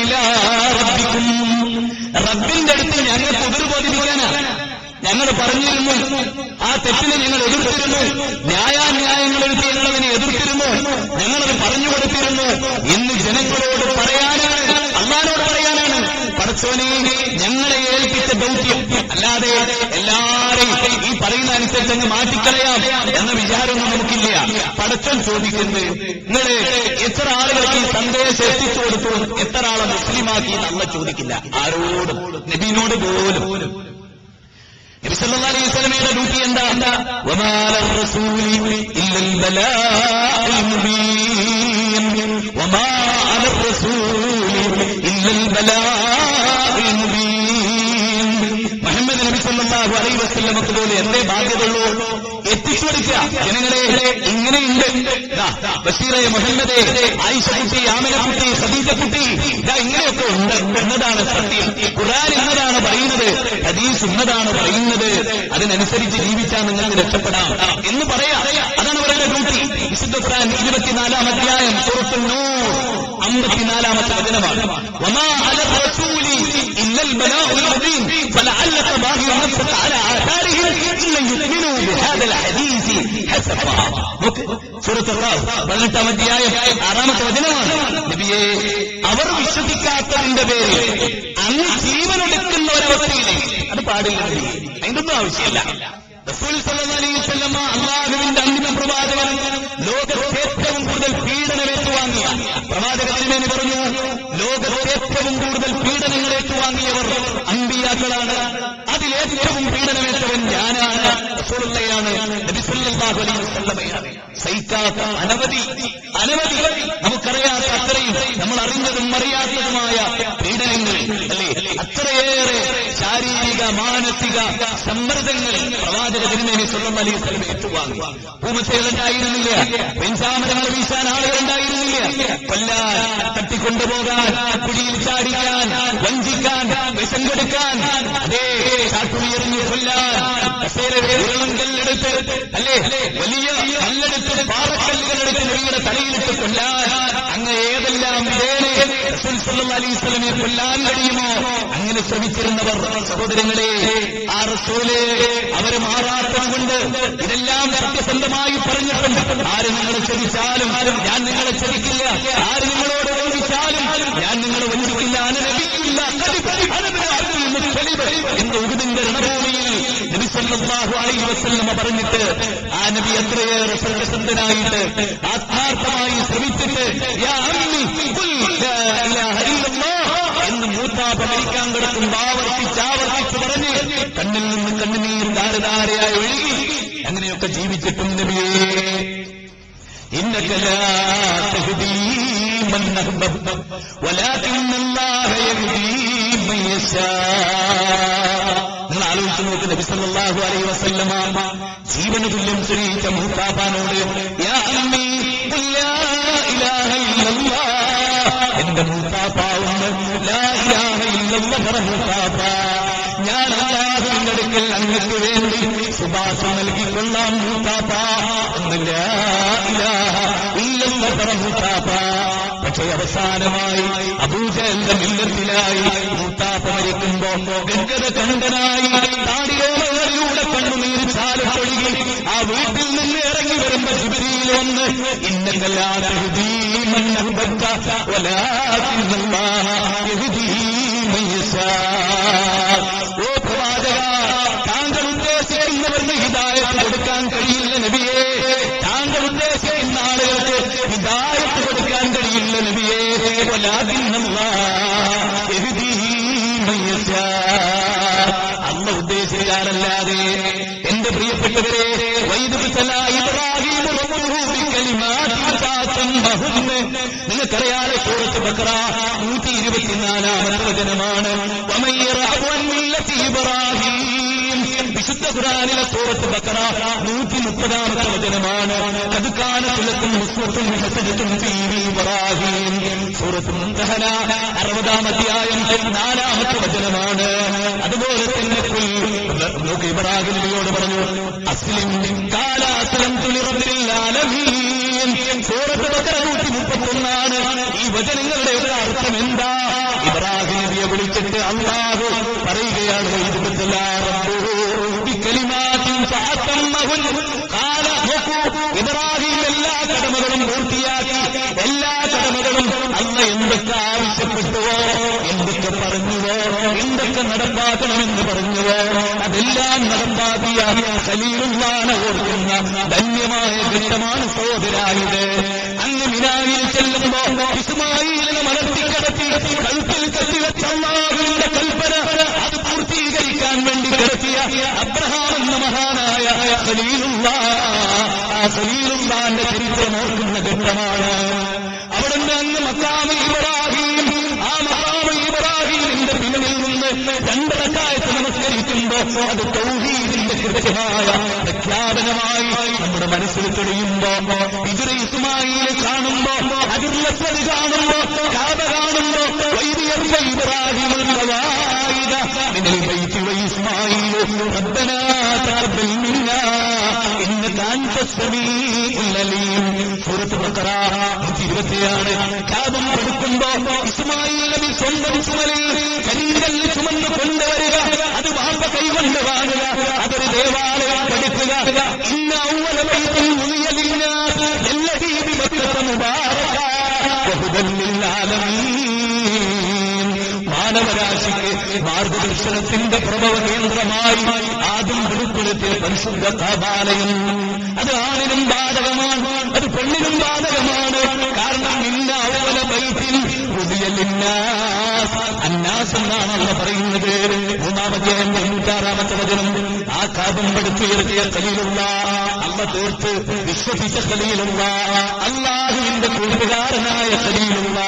ഇലാ റബ്ബിന്റെ അടുത്ത് ഞങ്ങൾ എതിർ ബോധിപ്പിക്കാനാണ് ഞങ്ങൾ പറഞ്ഞിരുന്നു ആ തെറ്റിനെ ഞങ്ങൾ എതിർത്തിരുന്നു ന്യായാന്യായങ്ങൾ എടുത്ത് ഞങ്ങളതിനെ എതിർത്തിരുന്നു ഞങ്ങളത് പറഞ്ഞു കൊടുത്തിരുന്നു. ഇന്ന് ജനങ്ങളോട് പറയാനാണ് അള്ളാനോട് പറയാനാണ് പടച്ചോനെ ഞങ്ങളെ അങ്ങ് മാറ്റിക്കളയാം എന്ന വിചാരമൊന്നും നമുക്കില്ല. പടച്ചോൻ ചോദിക്കുന്നത് നിങ്ങൾ എത്ര ആളുകൾക്ക് ഈ സന്ദേശം എത്തിച്ചു കൊടുത്തു എത്ര ആളെ മുസ്ലിമാക്കി നമ്മൾ ചോദിക്കില്ല. ആരോടും നബീനോട് പോലും. നബി സല്ലല്ലാഹു അലൈഹി വസല്ലമയുടെ ഡ്യൂട്ടി എന്താ? എന്താ മുബീൻ. വമാ ഇങ്ങനെയുണ്ട് ബഷീറെ മുഹമ്മദേ ആയിഷക്കുട്ടി ആമനക്കുട്ടി ഖദീജക്കുട്ടി ഇതാ ഇങ്ങനെയൊക്കെ ഉണ്ട് എന്നതാണ് സത്യം. ഖുറാൻ എന്നതാണ് പറയുന്നത് ഹദീസ് എന്നതാണ് പറയുന്നത്. അതിനനുസരിച്ച് ജീവിച്ചാൽ നിങ്ങൾക്ക് രക്ഷപ്പെടാം എന്ന് പറയാം. അതാണ് അവരുടെ ഡ്യൂട്ടി. വിശുദ്ധ ഖുറാൻ ഇരുപത്തിനാലാം അധ്യായം സൂറത്തുൽ നൂർ അമ്പത്തിനാലാമത്തെ വചനമാണ്. വമാ റസൂലി ഇല്ലൽ ബലാഉൽ മുബീൻ ഫലഅല്ലക ബാഖി നഫ്സക അല ആഥാരിഹിം ഇല്ല യുഅ്മിനു ബിഹാദൽ ഹദീസ് ഹസബ നോക്ക് സൂറത്ത് റാസ് പതിനെട്ടാം അധ്യായം ആറാമത്തെ വചനമാണ് നബിയെ അവർ വിശ്വസിക്കാത്തതിന്റെ പേരിൽ അങ്ങ് ജീവനെടുക്കുന്ന ഒരവസ്ഥയിലേക്ക് അത് പാടില്ല. അതിന്റെ ഒന്നും ആവശ്യമില്ല അള്ളാഹുവിന്റെ അന്തിമ പ്രവാചകൻ ലോകത്തെ ഏറ്റവും കൂടുതൽ പീഡനം ഏറ്റുവാങ്ങിയ പ്രവാചക പറഞ്ഞു ലോകത്തെ ഏറ്റവും കൂടുതൽ പീഡനങ്ങൾ ഏറ്റുവാങ്ങിയവർ അമ്പിയാക്കളാണ് അതിലേറ്റവും പീഡനമേറ്റവൻ ഞാനാണ് റസൂലുള്ളയാണ് നബി സല്ലല്ലാഹു അലൈഹി സഹിക്കാത്ത അനവധി അനവധി നമുക്കറിയാത്ത അത്രയും നമ്മൾ അറിഞ്ഞതും അറിയാത്തതുമായ പീഡനങ്ങൾ അല്ലേ? അത്രയേറെ ശാരീരിക മാനസിക സമ്മർദ്ദങ്ങൾ പ്രവാചക തിരുമേനി സ്വന്തം അലി സ്ഥലം ഏറ്റുവാങ്ങി. ഭൂമശകളുണ്ടായിരുന്നില്ല പെൻസാമരങ്ങൾ വീശാൻ ആളുകളുണ്ടായിരുന്നില്ല. കൊല്ലാൻ തട്ടിക്കൊണ്ടുപോകാൻ കുഴിയിൽ ചാടിക്കാൻ വഞ്ചിക്കാൻ വിഷം കൊടുക്കാൻ അതേ ചാട്ടുയർന്നു കൊല്ലാൻ കല്ലെടുത്ത് അല്ലേ വലിയ കല്ലെടുത്ത് പാറക്കല്ലുകളെടുത്ത് നബിയുടെ തലയിലിട്ട് കൊല്ലാൻ അങ്ങ് ഏതെല്ലാം വസല്ലമയെ കൊല്ലാൻ കഴിയുമോ അങ്ങനെ ശ്രമിച്ചിരുന്നവർ സഹോദരങ്ങളെ ആ റസൂലെ അവർ മാറാത്തതുകൊണ്ട് ഇതെല്ലാം സത്യസന്ധമായി പറഞ്ഞിട്ടുണ്ട് ആര് നിങ്ങളെ ചതിച്ചാലും ഞാൻ നിങ്ങളെ ചതിക്കില്ല ആര് നിങ്ങളോട് വഞ്ചിച്ചാലും ഞാൻ നിങ്ങളെ വഞ്ചിക്കില്ല അനനബിയില്ല എന്ന ഉഗതിന്റെ രണഭൂമിയിൽ നബി സല്ലല്ലാഹു അലൈഹി വസല്ലമ പറഞ്ഞിട്ട് ആ നബി എത്രയേറെ സത്യസന്ധനായിട്ട് ആത്മാർത്ഥമായി ശ്രമിച്ചിട്ട് യാ ഖുൽ ലാ ഇലാഹ ഇല്ലല്ലാഹ് എന്ന് മൂത്താ മരിക്കാൻ കിടക്കും ആവർത്തിച്ച് ആവർത്തിച്ച് പറഞ്ഞ് കണ്ണിൽ നിന്ന് കണ്ണിനീർ ധാരധാരയായി ഒഴുകി അങ്ങനെയൊക്കെ ജീവിച്ചിട്ടും നബിയേ. ഇന്നകലാ തഹദീ മൻ സല്ലല്ലാഹു അലൈഹി വസല്ലമ ജീവന് തുല്യം സ്നേഹിച്ച മൂത്താപ്പാനോട് യാ എന്റെ മൂത്താപ്പാവുന്ന് ലാ ഇലാഹ ഞാൻ അല്ലാഹുവിന്റെ അടുക്കൽ അങ്ങക്ക് വേണ്ടി ശുപാർശ നൽകിക്കൊള്ളാം മൂത്താപ്പ ഇലാഹ പക്ഷേ അവസാനമായി അബൂജന്റെ മില്ലത്തിലായി മൂത്താപ്പ മരിക്കുമ്പോ ഗംഗത കണ്ടനായി വീട്ടിൽ നിന്ന് ഇറങ്ങി വരുമ്പോ ശിബിരിയിൽ ഇന്നല്ലാതെ ഓ പ്രവാചക താങ്കൾ ഉദ്ദേശിക്കുന്നവർക്ക് ഹിദായത്ത് കൊടുക്കാൻ കഴിയില്ല നബിയേ. താങ്കൾ ഉദ്ദേശിക്കുന്ന ആളുകൾക്ക് ഹിദായത്ത് കൊടുക്കാൻ കഴിയില്ല നബിയേ. അല്ല ഉദ്ദേശിക്കാനല്ലാതെ ഇബ്രാഹിം നിങ്ങൾക്കറിയാതെ സൂറത്ത് ബക്ര നൂറ്റി ഇരുപത്തിനാലാമത്തെ വചനമാണ് വിശുദ്ധ ഖുറാനിലെ സൂറത്ത് ബക്കറ നൂറ്റി മുപ്പതാമത്തെ വചനമാണ് അത് കാലത്തിലെത്തും മുസ്ലത്തും വികസനത്തും ഇബ്രാഹിം. അറുപതാം അധ്യായം നാലാമത്തെ അല്ല എന്തൊക്കെ ആവശ്യപ്പെട്ടുവോ എന്തൊക്കെ പറഞ്ഞുവോ എന്തൊക്കെ നടപ്പാക്കണമെന്ന് പറഞ്ഞുവോ അതെല്ലാം നടപ്പാക്കിയ സലീലുള്ളാണ് ഓർക്കുന്ന ധന്യമായ ഘട്ടമാണ് സഹോദരായത് അങ്ങ് മിനാവിൽ ചെല്ലുമ്പോ ഇസ്മായിലിനെ മലർത്തിക്കടത്തി കഴുത്തിൽ കത്തിവെച്ച അള്ളാഹുവിന്റെ കൽപ്പന അത് പൂർത്തീകരിക്കാൻ വേണ്ടി കിടത്തിയ അബ്രഹാം എന്ന മഹാനായ സലീലുള്ള. ആ സലീലുള്ളാന്റെ ചരിത്രം ഓർക്കുന്ന ഘട്ടമാണ്. മക്കാമ ഇബ്രാഹിം ആ മക്കാമ ഇബ്രാഹിമിന്റെ പിന്നിൽ നിന്ന് രണ്ടരക്കായത്ത് നമസ്കരിക്കുമ്പോ അത് തൗഹീദിന്റെ കൃത്യമായ പ്രഖ്യാപനമായി നമ്മുടെ മനസ്സിൽ തെളിയുമ്പോ ഇതുര ഇസ്മായിലെ കാണുമ്പോ അതിർലസ്വത് കാണുമ്പോ കാബ കാണുമ്പോ വൈദികർക്ക ഇബ്രാഹിം القواعد من البيت وإسماعيل ربنا تقبل منا إنك أنت السميع العليم സൂറത്ത് ബക്കറ ഇരുപത്തിയാണ് കാബം ഇസ്മായിൽ നബി സ്വന്തം ചുമലിൽ കരിങ്കല്ല് ചുമന്ന് കൊണ്ടുവരിക. അത് കൈകൊണ്ട് വാങ്ങുക. അതൊരു ദേവാലയം പഠിക്കുക. ഇന്ന മാനവരാശിക്ക് മാർഗദർശനത്തിന്റെ പ്രഭവ കേന്ദ്രമായി ആദ്യം വെളുപ്പെടുത്തിയ പരിശുദ്ധ കാബാലയം. അത് ആണിനും അത് ബാധകമാണ്. കാരണം ഇന്ന അവല ബൈത്തിൽ അന്നാസ് എന്നാണ് അള്ള പറയുന്നത്. മൂന്നാമത്തെ തൊണ്ണൂറ്റാറാമത്തെ വചനം ആ കാപം പടുത്തുയർത്തിയ കലിയിലുള്ള അമ്മ തീർത്ത് വിശ്വസിച്ച കലിയിലുള്ള അള്ളാഹുവിന്റെ കൂട്ടുകാരനായ കലിയിലുള്ള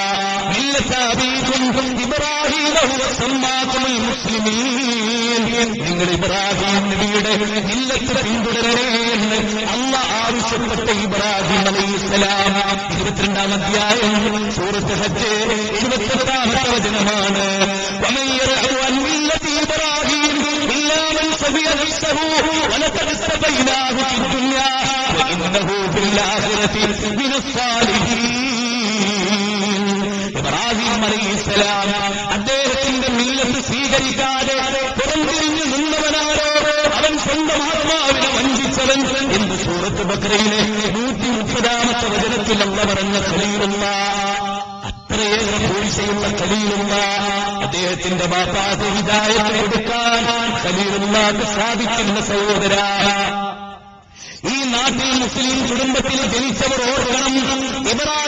നിങ്ങൾ ഇബ്രാഹിം നബിയുടെ ഇല്ലത്ത് പിന്തുടരണേ എന്ന് അല്ല ആവശ്യപ്പെട്ട ഇബ്രാഹിം പതിനാറാം അധ്യായം സൂറത്ത് ഹജ്ജ് ഇരുപത്തെട്ടാമത്തെ വചനമാണ് ഇബ്രാഹിം അലൈഹിസ്സലാം ഖലീലുള്ള അത്രയേറെ പൂഴ്ചയുള്ള ഖലീലുള്ള അദ്ദേഹത്തിന്റെ ബാപ്പാക്ക് ഹിദായത്ത് കൊടുക്കാൻ ഖലീലുള്ളാക്ക് സാധിക്കുന്ന സഹോദര. ഈ നാട്ടിൽ മുസ്ലിം കുടുംബത്തിൽ ജനിച്ചവർ ഓർക്കണം ഇബ്രാഹിം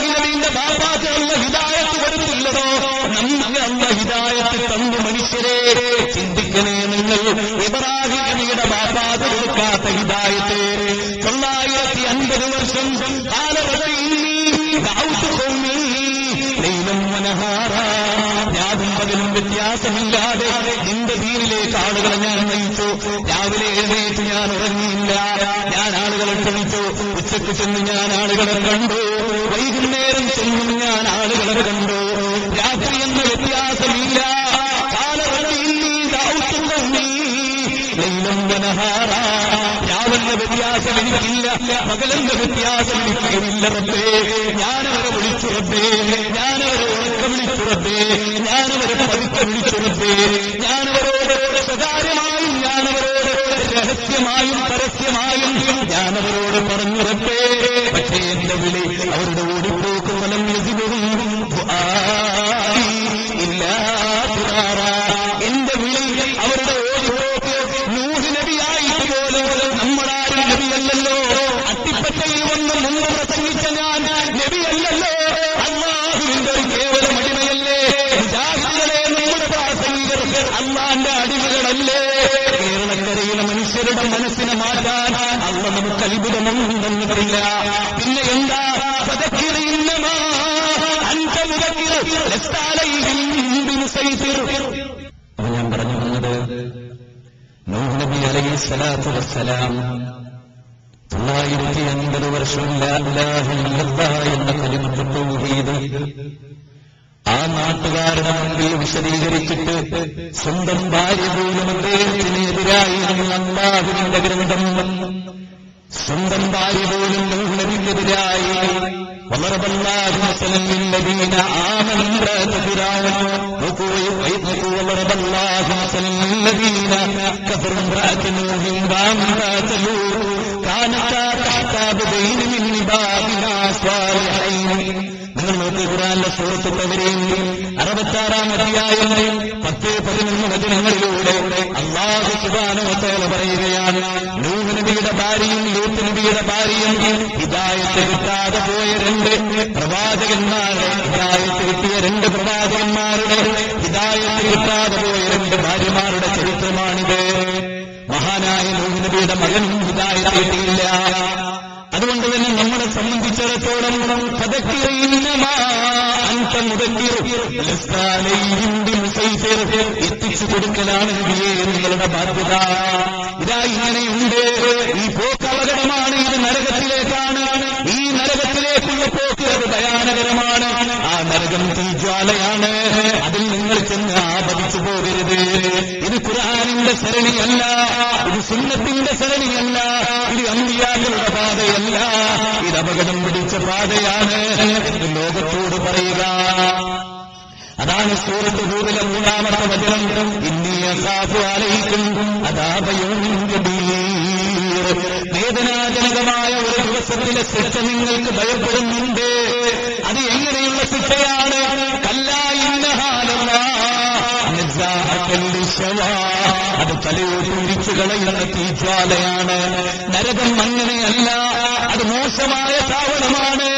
ഉച്ചയ്ക്ക് ചെന്ന് ഞാൻ ആളുകളെ കണ്ടു. വൈകുന്നേരം ചെന്നും ഞാൻ ആളുകളെ കണ്ടു. രാത്രി എന്ന വ്യത്യാസമില്ല. രാവെന്ന വ്യത്യാസം എനിക്കില്ല പകലന്റെ വ്യത്യാസം എനിക്കില്ല റബ്ബേ. ഞാനവരെ വിളിച്ചു റബ്ബേ. ഞാനവരെ ഉറക്കം വിളിച്ചു റബ്ബേ. ഞാനവരെ പതുക്കെ വിളിച്ചു റബ്ബേ. ഞാനവരോട് സ്വകാര്യമായും ഞാനവരോട് രഹസ്യമായും പരസ്യമായും ഞാനവരോട് പറഞ്ഞു റബ്ബേ പക്ഷേ എന്റെ വിളി അവരുടെ ഓടിപ്പോക്ക് ലഭിക്കും ഇല്ലാ എന്റെ വിളി അവരുടെ ഓടിപ്പോക്ക് നൂഹ് നബിയായിട്ട് പോലെ നമ്മളാരും നബിയല്ലല്ലോ. അട്ടിപ്പറ്റയിൽ വന്ന് മുമ്പ് പ്രസംഗിച്ച ഞാൻ നബിയല്ലല്ലോ. അള്ളാഹുവിന്റെ ഒരു കേവല അടിമയല്ലേ ജാഹികളെ നമ്മുടെ പ്രാസംഗികർക്ക് അള്ളാന്റെ അടിമകളല്ലേ. കേരളക്കരയിലെ മനുഷ്യരുടെ മനസ്സിനെ മാറ്റാൻ നമുക്ക് അത്ഭുതമൊന്നും പറയില്ല പിന്നെ എന്താ? അപ്പൊ ഞാൻ പറഞ്ഞു വന്നത് നബി അലൈഹി സ്വലാത്തു വസ്സലാം തൊള്ളായിരത്തി അൻപത് വർഷം എന്ന കലിമത്ത് തൗഹീദ് ആ നാട്ടുകാരുടെ മുമ്പിൽ വിശദീകരിച്ചിട്ട് സ്വന്തം ഭാര്യ പോലും അദ്ദേഹത്തിനെതിരായിരുന്നു അള്ളാഹുവിന്റെ ഗ്രന്ഥം. സ്വന്തം ഭാര്യ പോലും നബിക്കെതിരായി നിങ്ങൾ നോക്കി ഖുറാന്റെ അറുപത്താറാം അധ്യായങ്ങളിൽ പത്ത് പതിനൊന്ന് വചനങ്ങളിലൂടെ അള്ളാഹു സുബാനുവത്തോളം പറയുകയാണ് ഭാര്യയും ലൂത്ത് നബിയുടെ ഭാര്യയും ഹിദായത്ത് കിട്ടാതെ പോയ രണ്ട് പ്രവാചകന്മാരുടെ ഹിദായത്ത് കിട്ടിയ രണ്ട് പ്രവാചകന്മാരുടെ ഹിദായത്ത് കിട്ടാതെ പോയ രണ്ട് ഭാര്യമാരുടെ ചരിത്രമാണിത് മഹാനായ ലൂഹ് നബിയുടെ മകനും ഹിദായത്ത് കിട്ടിയില്ല അതുകൊണ്ട് തന്നെ നമ്മളെ സംബന്ധിച്ചിടത്തോളം. എത്തിച്ചു കൊടുക്കലാണ് നിങ്ങളുടെ ബാധ്യത ഇതാ ഇങ്ങനെയുണ്ട് ഈ പോക്ക് അപകടമാണ് ഇത് നരകത്തിലേക്കാണ് ഈ നരകത്തിലേക്കുള്ള പോക്ക് അത് ഭയാനകരമാണ് ആ നരകം തീജ്വാലയാണ് അതിൽ നിങ്ങൾ ചെന്ന് ആപതിച്ചു പോകരുത് ഇത് ഖുർആാനിന്റെ ശരണിയല്ല ഇത് സുന്നത്തിന്റെ ശരണിയല്ല ഇത് അമ്പിയാക്കളുടെ പാതയല്ല. ഇത് അപകടം പിടിച്ച പാതയാണ്. ലോകത്തോട് പറയുക. അതാണ് സൂറത്ത് ദൂരിലെ മൂന്നാമത്തെ വചനം. ഇന്നിയ അലയിക്കും അതാപയോയും വേദനാജനകമായ ഒരു ദിവസത്തിലെ ശിക്ഷ നിങ്ങൾക്ക് ഭയപ്പെടുന്നുണ്ട് അത് എങ്ങനെയുള്ള ശിക്ഷയാണ് കല്ലായിന്നഹാലവാ അത് തലയോടിച്ചു കളയുന്ന തീജ്വാലയാണ് നരകം അങ്ങനെയല്ല അത് മോശമായ താവളമാണ്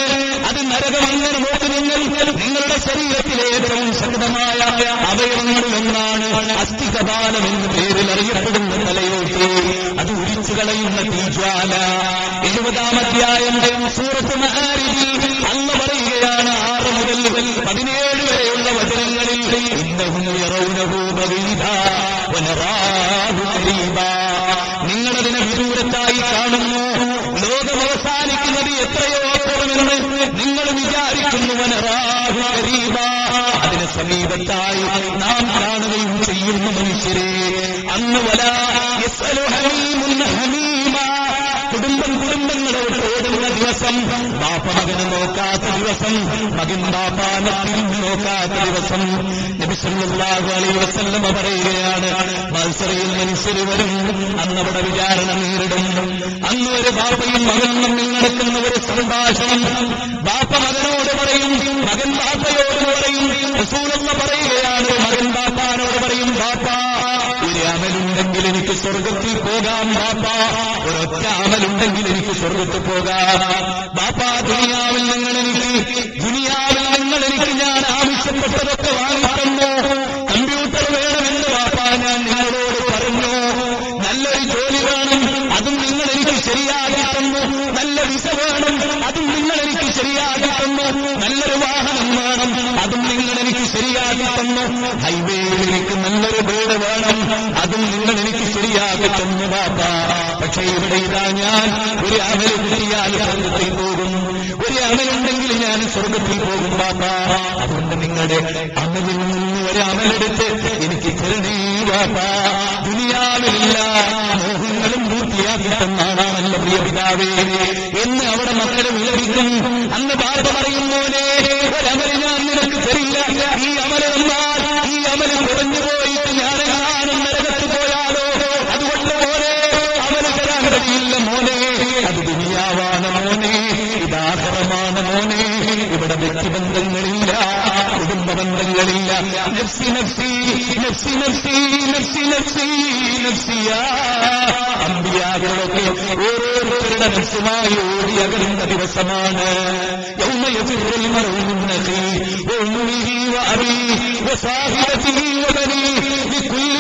അത് നരകം അങ്ങനെ നോക്കി നിങ്ങൾ നിങ്ങളുടെ ശരീരത്തിലെ ഏറ്റവും ശക്തമായ അവയവങ്ങളിലൊന്നാണ് അസ്ഥികപാലം എന്ന പേരിൽ അറിയപ്പെടുന്ന തലയോട്ടി. അത് ഉരിച്ചു കളയുന്ന തീജ്വാല. എഴുപതാം അധ്യായം സൂറത്ത് മഹാരിതി അന്ന് പറയുകയാണ് ആറ് മുതൽ പതിനേഴ് വരെയുള്ള വചനങ്ങളിൽ ഇന്നഹും വനറാഹു ഖരീബാ. നിങ്ങളതിനെ വിദൂരത്തായി കാണുന്നു. ലോകം അവസാനിക്കുന്നത് എത്രയോ അപ്പുറമെന്ന് നിങ്ങൾ വിചാരിക്കുന്നു വനറാഹു കരീബ. അതിന് സമീപത്തായി നാം കാണുകയും ചെയ്യുന്നു മനുഷ്യരെ. അന്ന് വല ദിവസം മകൻ ബാപ്പാനെ തിരിഞ്ഞു നോക്കാത്ത ദിവസം നബിസല്ലാഹു അലൈ വസല്ലമ പറയുകയാണ് മത്സരയിൽ മനുഷ്യർ വരും അന്നവിടെ വിചാരണ നേരിടും. അന്ന് ഒരു ബാപ്പയും മകനും തമ്മിൽ നടക്കുന്ന ഒരു സംഭാഷണം. ബാപ്പ മകനോട് പറയും മകൻ ബാപ്പയോട് പറയും റസൂലെന്ന് പറയുകയാണ്. മകൻ ബാപ്പാനോട് പറയും ബാപ്പ അമലുണ്ടെങ്കിൽ എനിക്ക് സ്വർഗത്തിൽ പോകാം ബാപ്പ. ഒരൊറ്റ അമലുണ്ടെങ്കിൽ എനിക്ക് സ്വർഗത്തിൽ പോകാം. ബാപ്പാ ദുനിയാവിൽ നിങ്ങൾ എനിക്ക് ദുനിയാവിൽ നിങ്ങൾ എനിക്ക് ഞാൻ ആവശ്യപ്പെട്ടതൊക്കെ വാങ്ങിത്തന്നു കമ്പ്യൂട്ടർ വേണമെന്ന് ബാപ്പ ഞാൻ നിങ്ങളോട് പറഞ്ഞു നല്ലൊരു ജോലി വേണം അതും നിങ്ങൾ എനിക്ക് ശരിയാക്കി തന്നു നല്ല വിസ വേണം അതും നിങ്ങൾ എനിക്ക് ശരിയാക്കി തന്നു നല്ലൊരു വാഹനം വേണം അതും നിങ്ങൾ എനിക്ക് ശരിയാക്കി തന്നു ഹൈവേയിൽ എനിക്ക് നല്ലൊരു വീട് വേണം അതും നിങ്ങൾ എനിക്ക് ശരിയാക്കി തന്നു ബാപ്പ പക്ഷേ ഇവിടെ ഇതാ ഞാൻ ഒരു കിട്ടിയാൽ സ്വർഗത്തിൽ പോകും. ഒരു അമലുണ്ടെങ്കിൽ ഞാൻ സ്വർഗത്തിൽ പോകും ബാപ്പ. അതുകൊണ്ട് നിങ്ങളുടെ അമലിൽ നിന്ന് ഒരു അമലെടുത്ത് എനിക്ക് ബാപ്പ. ദുനിയാവിലില്ല. മോഹങ്ങളും പൂർത്തിയാക്കി തന്നാണാമല്ല പ്രിയ പിതാവേ. എന്ന് അവിടെ മക്കളെ വിലപിക്കും. അന്ന് ബാപ്പ പറയുന്നോനെ നഫ്സുമായി ഓടി ദിവസമാണ്.